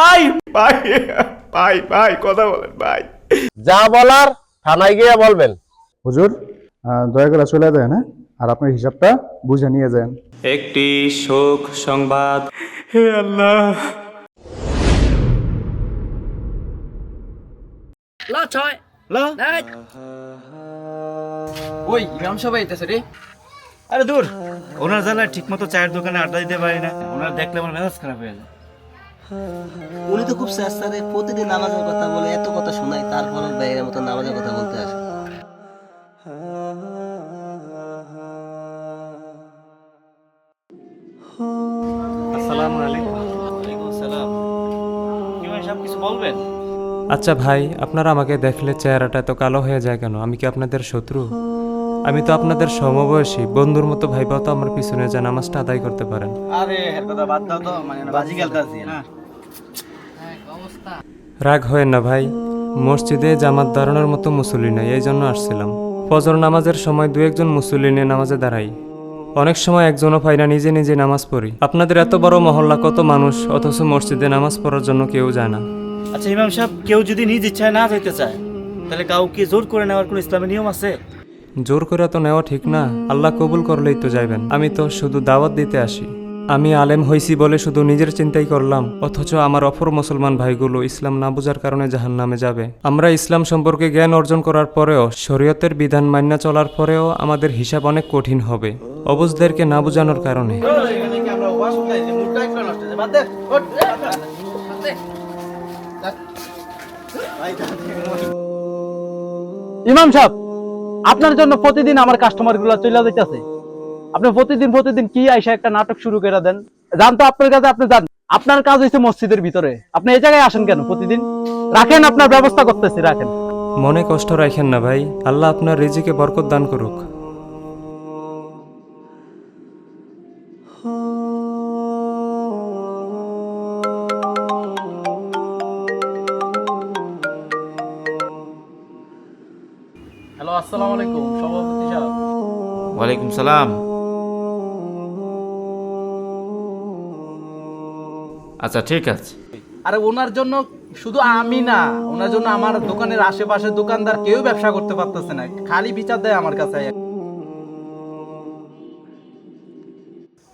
ভাই ভাই ভাই ভাই কথা বলেন ভাই। যা বলার থানায় গিয়ে বলবেন। হুজুর দয়া করে চলে যায় না আর আপনার হিসাবটা বুঝে নিয়ে যান। একটি শোক সংবাদ। হে আল্লাহ। ল ছয়। ল। ওই ইমাম সবাই আইতেছে রে। আরে দূর। ওনার জ্বালায় ঠিক মতো চায়ের দোকানে আড্ডা দিতে পারি না। ওনার দেখলে আমার মেজাজ খারাপ হয়ে যায়। উনি তো খুব চেষ্টা করে প্রতিদিন নামাজের কথা বলে এত কথা শোনায় তারপরে বাইরের মতো নামাজের কথা বলতে আসে আসসালামু আলাইকুম। আসসালাম। সব কিছু বলবেন? আচ্ছা ভাই আপনারা আমাকে দেখলে চেহারাটা এত কালো হয়ে যায় কেন? আমি কি আপনাদের শত্রু? আমি তো আপনাদের সমবয়সী বন্ধুর মতো ভাইবাও তো আমার পিছনে যে নামাজটা আদায় করতে পারেন। আরে এর কথা বাদ দাও তো মানে বাজি খেলতাছি হ্যাঁ রাগ হয় না ভাই। মসজিদে জামাত দাঁড়ানোর মতো মুসল্লি নাই এই জন্য আসছিলাম। ফজর নামাজের সময় দু একজন মুসল্লি নিয়ে নামাজে দাঁড়াই। অনেক সময় একজনও পাই না নিজে নিজে নামাজ পড়ি। আপনাদের এত বড় মহল্লা কত মানুষ অথচ মসজিদে নামাজ পড়ার জন্য কেউ যায় না। আচ্ছা ইমাম সাহেব কেউ যদি নিজ ইচ্ছায় না যেতে চায় তাহলে কাউকে জোর করে নেওয়ার কোনো ইসলামী নিয়ম আছে? জোর করে তো নেওয়া ঠিক না আল্লাহ কবুল করলেই তো যাইবেন। আমি তো শুধু দাওয়াত দিতে আসি। আমি আলেম হইছি বলে শুধু নিজের চিন্তাই করলাম, অথচ আমার অপর মুসলমান ভাইগুলো ইসলাম না বোঝার কারণে জাহান নামে যাবে। আমরা ইসলাম সম্পর্কে জ্ঞান অর্জন করার পরেও, শরীয়তের বিধান মান্য চলার পরেও আমাদের হিসাব অনেক কঠিন হবে, অবুজদেরকে না বোঝানোর কারণে। ইমাম সাহেব, আপনার জন্য প্রতিদিন আমার কাস্টমারগুলো চলে যাইতেছে। আপনি প্রতিদিন প্রতিদিন কি আইসা একটা নাটক শুরু করে দেন? জান তো আপনার কাছে আপনি যান। আপনার কাজ হয়েছে মসজিদের ভিতরে। আপনি এই জায়গায় আসেন কেন প্রতিদিন? রাখেন আপনার ব্যবস্থা করতেছি রাখেন। মনে কষ্ট রাখেন না ভাই। আল্লাহ আপনার রিজিকে বরকত দান করুক। হ্যালো আসসালামু আলাইকুম। সভাপতি সাহেব। ওয়ালাইকুম সালাম। আচ্ছা ঠিক আছে। আরে ওনার জন্য শুধু আমি না ওনার জন্য আমার দোকানের আশেপাশে দোকানদার কেউ ব্যবসা করতে পারতেছে না খালি বিচার দেয় আমার কাছে।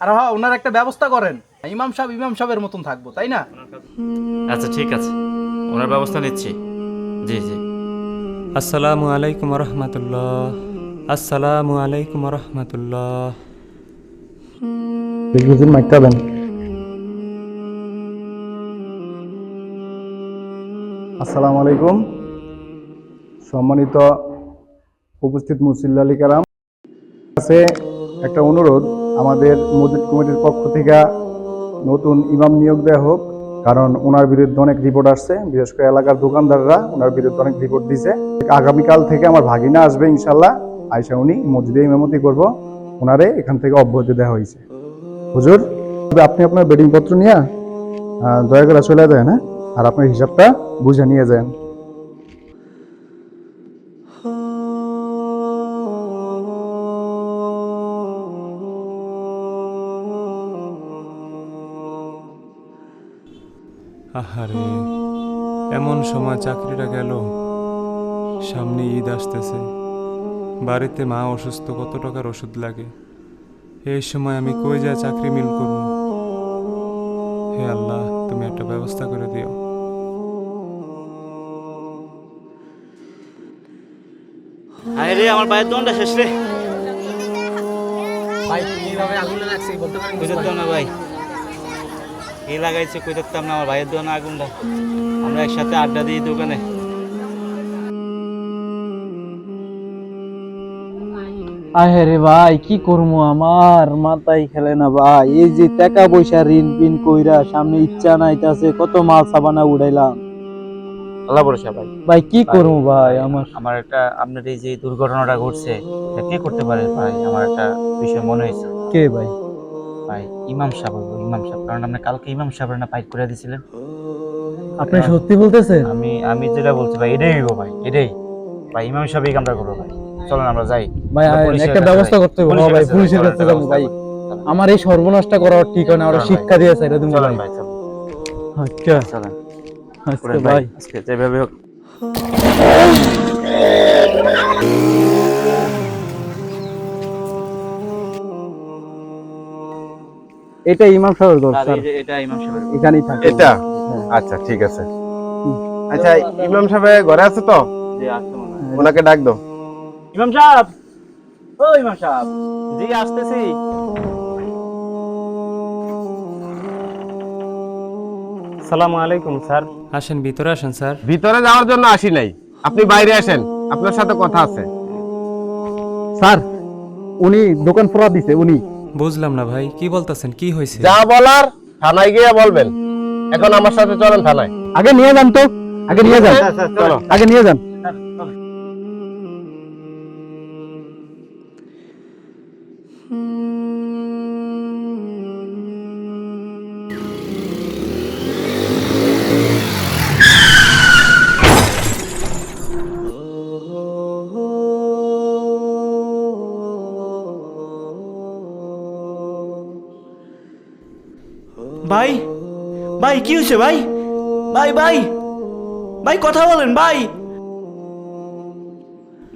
আর হ্যাঁ ওনার একটা ব্যবস্থা করেন। ইমাম সাহেব ইমাম সাহেবের মতন থাকব তাই না? আচ্ছা ঠিক আছে। ওনার ব্যবস্থা নিচ্ছি। জি জি। আসসালামু আলাইকুম রহমতুল্লাহ। আসসালামু আলাইকুম রহমতুল্লাহ। হুজুর আসসালামু আলাইকুম। সম্মানিত উপস্থিত মুসিল্লা আলী কালাম। কাছে একটা অনুরোধ, আমাদের মসজিদ কমিটির পক্ষ থেকে নতুন ইমাম নিয়োগ দেওয়া হোক, কারণ ওনার বিরুদ্ধে অনেক রিপোর্ট আসছে। বিশেষ করে এলাকার দোকানদাররা ওনার বিরুদ্ধে অনেক রিপোর্ট দিছে। আগামীকাল থেকে আমার ভাগিনা আসবে ইনশাল্লাহ আয়সা উনি মসজিদে ইমামতি করব। ওনারে এখান থেকে অব্যাহতি দেওয়া হয়েছে। হুজুর আপনি আপনার বেডিং পত্র নিয়ে দয়া করে চলে যায় না আর আপনার হিসাবটা বুঝে নিয়ে যান আহারে, এমন সময় চাকরিটা গেল। সামনে ঈদ আসতেছে। বাড়িতে মা অসুস্থ, কত টাকার ওষুধ লাগে? এই সময় আমি কই যায় চাকরি মিল করব? হে আল্লাহ, তুমি একটা ব্যবস্থা করে দিও। রে আমার পায়ের দোনটা শেষ রে। ভাই কীভাবে আগুন লাগছে বলতে পারেন কই না ভাই। কে লাগাইছে কই না আমার ভাইয়ের দোকানে আগুনটা। আমরা একসাথে আড্ডা দিই দোকানে। আহে রে ভাই কি করব আমার? মাথায় খেলে না ভাই। এই যে টাকা পয়সা ঋণ পিন কইরা সামনে ইচ্ছা নাইতাছে কত মাল সাবানা উড়াইলাম। আল্লাহ ভরসা ভাই। ভাই কি করব ভাই আমার? আমার একটা আপনার এই যে দুর্ঘটনাটা ঘটছে কে করতে পারে ভাই? আমার একটা বিষয় মনে হয়েছে। কে ভাই? ভাই ইমাম সাহেব ইমাম সাহেব। কারণ আপনি কালকে ইমাম সাহেবের না ফাইট করে দিয়েছিলেন আপনি সত্যি বলতেছেন? আমি আমি যেটা বলছি ভাই এটাই হইবো ভাই এটাই। ভাই ইমাম সাহেবই কামটা করব ভাই। চলেন আমরা যাই। ভাই একটা ব্যবস্থা করতে হবে। ভাই পুলিশের কাছে যাব ভাই। আমার এই সর্বনাশটা করা ঠিক হয় না ওরা শিক্ষা দিয়েছে এটা তুমি ভাই আচ্ছা। চলেন। আচ্ছা করেন ভাই। আজকে যেভাবে হোক। এটা ইমাম সাহেবের ঘর স্যার। এটা ইমাম সাহেবের এখানেই থাকে। এটা? আচ্ছা ঠিক আছে। আচ্ছা ইমাম সাহেব ঘরে আছে তো? আসতে ওনাকে ডাক দাও। ইমাম সাহেব! ও ইমাম সাহেব! জি আসতেছি। সালামু আলাইকুম স্যার। আসেন ভিতরে আসেন স্যার। ভিতরে যাওয়ার জন্য আসি নাই। আপনি বাইরে আসেন আপনার সাথে কথা আছে। স্যার উনি দোকান ফোড়া দিছে উনি। বুঝলাম না ভাই কি বলতেছেন কি হয়েছে? যা বলার থানায় গিয়ে বলবেন। এখন আমার সাথে চলেন থানায়। আগে নিয়ে যান তো আগে নিয়ে যান। চলো আগে নিয়ে যান। ভাই ভাই কি হয়েছে ভাই? ভাই ভাই ভাই কথা বলেন ভাই।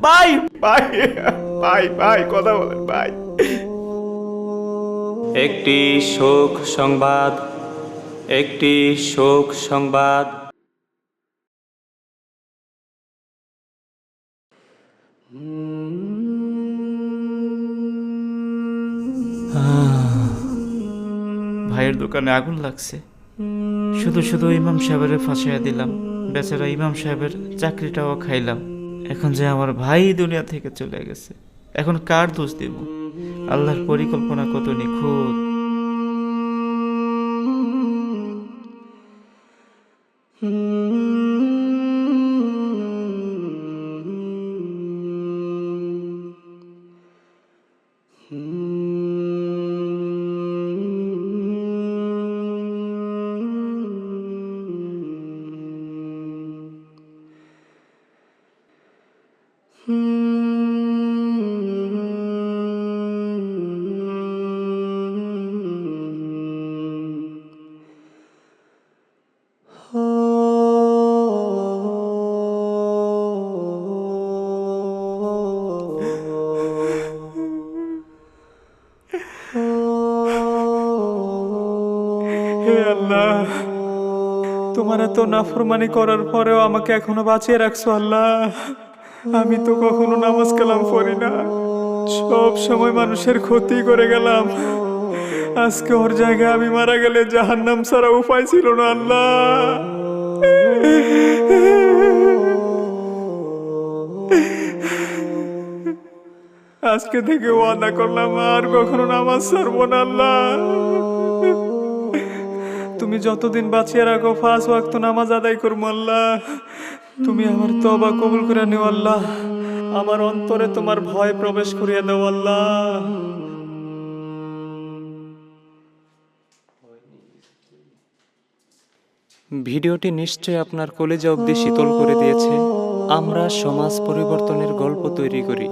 ভাই। ভাই ভাই ভাই কথা বলেন ভাই। একটি শোক সংবাদ একটি শোক সংবাদ। ভাইয়ের দোকানে আগুন লাগছে। শুধু শুধু ইমাম সাহেবের ফাঁসাইয়া দিলাম। বেচারা ইমাম সাহেবের চাকরিটাও খাইলাম। এখন যে আমার ভাই দুনিয়া থেকে চলে গেছে, এখন কার দোষ দেব? আল্লাহর পরিকল্পনা কত নিখুঁত। তোমার এত নাফরমানি করার পরেও আমাকে এখনও বাঁচিয়ে রাখছো আল্লাহ। আমি তো কখনো নামাজ কালাম পড়ি না। সব সময় মানুষের ক্ষতি করে গেলাম। আজকে ওর জায়গায় আমি মারা গেলে জাহান্নাম ছাড়া উপায় ছিল না আল্লাহ। আজকে থেকে ওয়াদা করলাম, আর কখনো নামাজ ছাড়বো না আল্লাহ। তুমি যতদিন বাঁচিয়ে রাখো ফাঁস ওয়াক্ত নামাজ আদায় করব আল্লাহ। তুমি আমার তবা কবুল করে নিও আল্লাহ। আমার অন্তরে তোমার ভয় প্রবেশ করিয়ে দাও আল্লাহ। ভিডিওটি নিশ্চয়ই আপনার কলেজা অবধি শীতল করে দিয়েছে। আমরা সমাজ পরিবর্তনের গল্প তৈরি করি।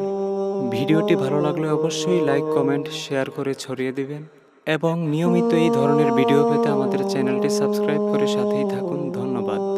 ভিডিওটি ভালো লাগলে অবশ্যই লাইক, কমেন্ট, শেয়ার করে ছড়িয়ে দিবেন। এবং নিয়মিত এই ধরনের ভিডিও পেতে আমাদের চ্যানেলটি সাবস্ক্রাইব করে সাথেই থাকুন। ধন্যবাদ।